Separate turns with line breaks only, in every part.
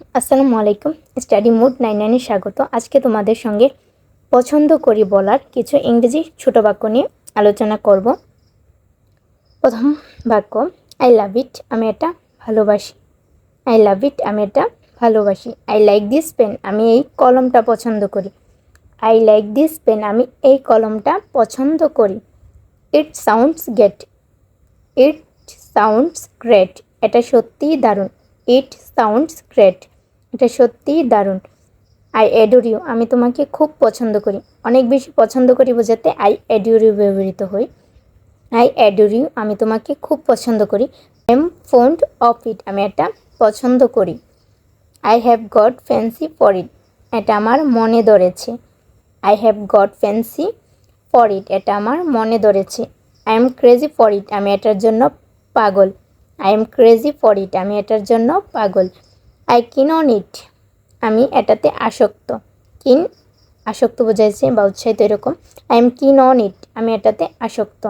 আসসালামু আলাইকুম, study mood nine নাইনে স্বাগত। আজকে তোমাদের সঙ্গে পছন্দ করি বলার কিছু ইংরেজি ছোট বাক্য নিয়ে আলোচনা করব। প্রথম বাক্য আই লাভ ইট আমি এটা ভালোবাসি। আই লাভ ইট আমি এটা ভালোবাসি। আই লাইক দিস পেন আমি এই কলমটা পছন্দ করি। আই লাইক দিস পেন আমি এই কলমটা পছন্দ করি। It sounds get it sounds great এটা সত্যিই দারুণ। ইট সাউন্ডস গ্রেট এটা সত্যিই দারুণ। আই অ্যাডোর ইউ আমি তোমাকে খুব পছন্দ করি। অনেক বেশি পছন্দ করি বোঝাতে আই অ্যাডোর ইউ ব্যবহৃত হই। আই অ্যাডোর ইউ আমি তোমাকে খুব পছন্দ করি। I am fond of it আমি এটা পছন্দ করি। I have got fancy for it এটা আমার মনে ধরেছে। I have got fancy for it এটা আমার মনে ধরেছে। I am crazy for it আমি এটার জন্য পাগল। I am crazy for it আমি এটার জন্য পাগল। আই কিন অন ইট আমি এটাতে আসক্ত। কিন আসক্ত বোঝাইছে বা উৎসাহিত এরকম। I am keen on it আমি এটাতে আসক্ত।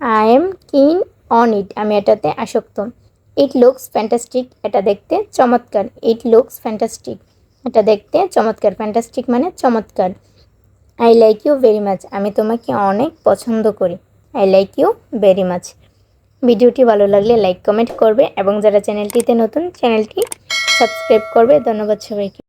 I am keen on it আমি এটাতে আসক্ত। ইট লুকস ফ্যান্টাস্টিক এটা দেখতে চমৎকার। ইট লুকস ফ্যান্টাস্টিক এটা দেখতে চমৎকার। ফ্যান্টাস্টিক মানে চমৎকার। I like you very much আমি তোমাকে অনেক পছন্দ করি। I like you very much ভিডিওটি ভালো লাগলে লাইক, কমেন্ট করবে এবং যারা চ্যানেলটিতে নতুন, চ্যানেলটি সাবস্ক্রাইব করবে। ধন্যবাদ সবাইকে।